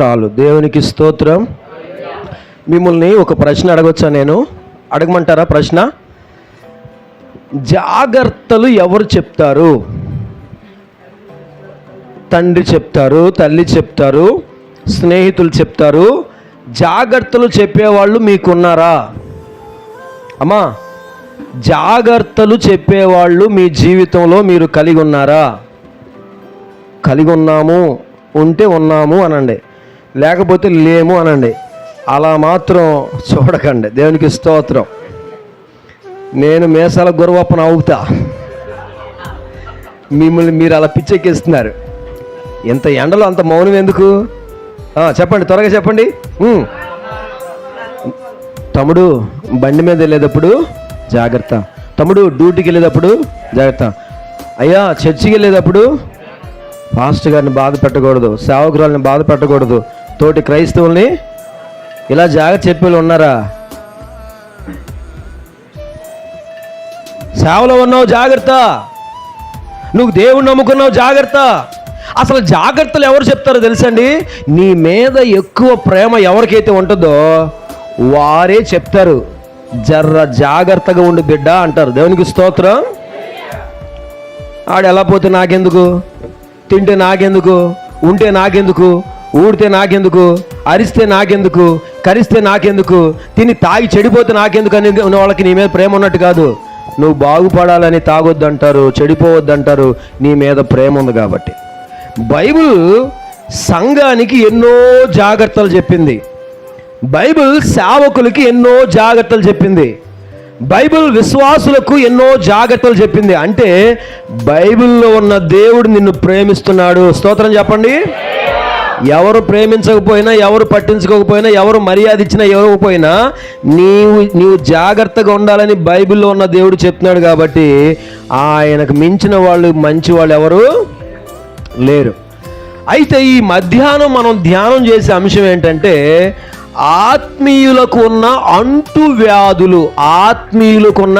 చాలు. దేవునికి స్తోత్రం. మిమ్మల్ని ఒక ప్రశ్న అడగొచ్చా నేను? అడగమంటారా ప్రశ్న? జాగ్రత్తలు ఎవరు చెప్తారు? తండ్రి చెప్తారు తల్లి చెప్తారు స్నేహితులు చెప్తారు. జాగ్రత్తలు చెప్పేవాళ్ళు మీకున్నారా? అమ్మా జాగ్రత్తలు చెప్పేవాళ్ళు మీ జీవితంలో మీరు కలిగి ఉన్నారా? కలిగి ఉన్నాము ఉంటే ఉన్నాము అనండి. లేకపోతే లేము అనండి. అలా మాత్రం చూడకండి. దేవునికి స్తోత్రం. నేను మేసాల గురవప్పన అవుతా. మిమ్మల్ని మీరు అలా పిచ్చెక్కిస్తున్నారు. ఇంత ఎండలో అంత మౌనం ఎందుకు? చెప్పండి త్వరగా చెప్పండి. తమ్ముడు బండి మీద వెళ్ళేటప్పుడు జాగ్రత్త. తమ్ముడు డ్యూటీకి వెళ్ళేటప్పుడు జాగ్రత్త. అయ్యా చర్చికి వెళ్ళేటప్పుడు ఫాస్ట్ గారిని బాధ పెట్టకూడదు. సేవకురాలని బాధ పెట్టకూడదు. తోటి క్రైస్తవుల్ని ఇలా జాగ్రత్త చెప్పేవాళ్ళు ఉన్నారా? సేవలో ఉన్నావు జాగ్రత్త. నువ్వు దేవుని నమ్ముకున్నావు జాగ్రత్త. అసలు జాగ్రత్తలు ఎవరు చెప్తారో తెలుసండి? నీ మీద ఎక్కువ ప్రేమ ఎవరికైతే ఉంటుందో వారే చెప్తారు. జర్ర జాగ్రత్తగా ఉండి బిడ్డ అంటారు. దేవునికి స్తోత్రం. ఆడు ఎలా పోతే నాకెందుకు? తింటే నాకెందుకు? ఉంటే నాకెందుకు? ఊడితే నాకెందుకు? అరిస్తే నాకెందుకు? కరిస్తే నాకెందుకు? తిని తాగి చెడిపోతే నాకెందుకు అని ఉన్న వాళ్ళకి నీ మీద ప్రేమ ఉన్నట్టు కాదు. నువ్వు బాగుపడాలని తాగొద్దంటారు చెడిపోవద్దంటారు నీ మీద ప్రేమ ఉంది కాబట్టి. బైబిల్ సంఘానికి ఎన్నో జాగ్రత్తలు చెప్పింది. బైబిల్ సేవకులకి ఎన్నో జాగ్రత్తలు చెప్పింది. బైబిల్ విశ్వాసులకు ఎన్నో జాగ్రత్తలు చెప్పింది. అంటే బైబిల్లో ఉన్న దేవుడు నిన్ను ప్రేమిస్తున్నాడు. స్తోత్రం చెప్పండి. ఎవరు ప్రేమించకపోయినా ఎవరు పట్టించుకోకపోయినా ఎవరు మర్యాద ఇచ్చినా ఇవ్వకపోయినా నీవు నీవు జాగ్రత్తగా ఉండాలని బైబిల్లో ఉన్న దేవుడు చెప్తున్నాడు కాబట్టి ఆయనకు మించిన వాళ్ళు మంచి వాళ్ళు ఎవరు లేరు. అయితే ఈ మధ్యాహ్నం మనం ధ్యానం చేసే అంశం ఏంటంటే ఆత్మీయులకు ఉన్న అంటు వ్యాధులు ఆత్మీయులకున్న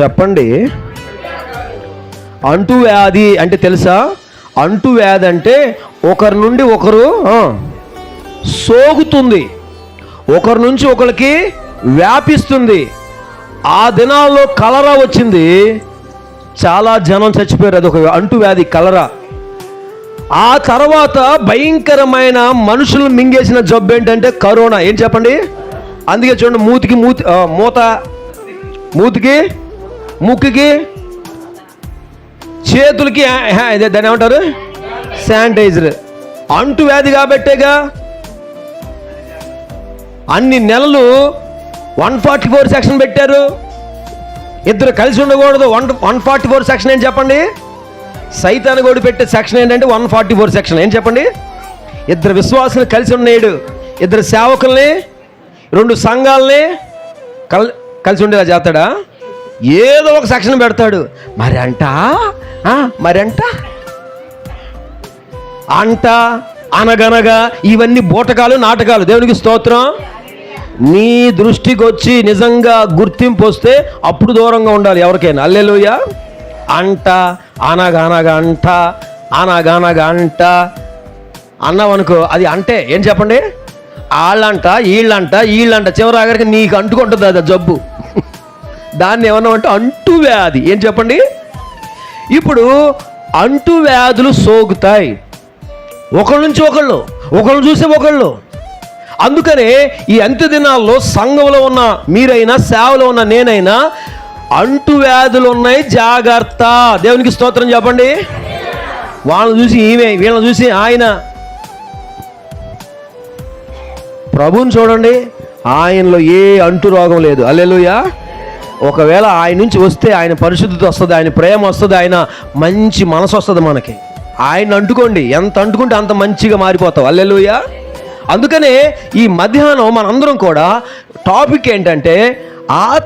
చెప్పండి. అంటు వ్యాధి అంటే తెలుసా? అంటు వ్యాధి అంటే ఒకరి నుండి ఒకరు సోగుతుంది. ఒకరి నుంచి ఒకరికి వ్యాపిస్తుంది. ఆ దినాల్లో కలరా వచ్చింది. చాలా జనం చచ్చిపోయారు. అది ఒక అంటు వ్యాధి కలరా. ఆ తర్వాత భయంకరమైన మనుషులు మింగేసిన జబ్బు ఏంటంటే కరోనా. ఏం చెప్పండి? అందుకే చూడండి మూతికి మూతి మూత మూతికి ముక్కుకి చేతులకి ఆ, ఇదే దాన్ని ఏమంటారు? శానిటైజర్. అంటు వ్యాధి కాబట్టేగా అన్ని నెలలు వన్ ఫార్టీ ఫోర్ సెక్షన్ పెట్టారు. ఇద్దరు కలిసి ఉండకూడదు. One one forty four section ఏం చెప్పండి? సైతాన్ని కూడా పెట్టే సెక్షన్ ఏంటంటే వన్ ఫార్టీ ఫోర్ సెక్షన్. ఏం చెప్పండి? ఇద్దరు విశ్వాసులు కలిసి ఉన్నాడు ఇద్దరు సేవకుల్ని రెండు సంఘాలని కల్ కలిసి ఉండేలా చేస్తాడా? ఏదో ఒక సెక్షన్ పెడతాడు. మరి అంట మరి అంట అంట అనగనగా ఇవన్నీ బూటకాలు నాటకాలు. దేవునికి స్తోత్రం. నీ దృష్టికి వచ్చి నిజంగా గుర్తింపు వస్తే అప్పుడు దూరంగా ఉండాలి ఎవరికైనా. అల్లెలుయ. అంట అనగనగా అంట అనగనగా అంట. అన్నావనుకో అది అంటే ఏం చెప్పండి? వాళ్ళంట వీళ్ళంట వీళ్ళంట చివరి ఆఖరికి నీకు అంటుకుంటుంది అది జబ్బు. దాన్ని ఏమన్నా అంటే అంటు వ్యాధి. ఏం చెప్పండి? ఇప్పుడు అంటు వ్యాధులు సోకుతాయి. ఒకళ్ళ నుంచి ఒకళ్ళు ఒకళ్ళు చూసి ఒకళ్ళు. అందుకనే ఈ అంత్య దినాల్లో సంఘంలో ఉన్న మీరైనా సేవలో ఉన్న నేనైనా అంటు వ్యాధులు ఉన్నాయి జాగ్రత్త. దేవునికి స్తోత్రం చెప్పండి. వాళ్ళని చూసి ఈమె వీళ్ళని చూసి ఆయన. ప్రభుని చూడండి. ఆయనలో ఏ అంటు రోగం లేదు. అల్లెలుయా ఒకవేళ ఆయన నుంచి వస్తే ఆయన పరిశుద్ధత వస్తుంది ఆయన ప్రేమ వస్తుంది ఆయన మంచి మనసు వస్తుంది మనకి. ఆయన అంటుకోండి ఎంత అంటుకుంటే అంత మంచిగా మారిపోతావు. అల్లెలుయా అందుకనే ఈ మధ్యాహ్నం మనందరం కూడా టాపిక్ ఏంటంటే ఆ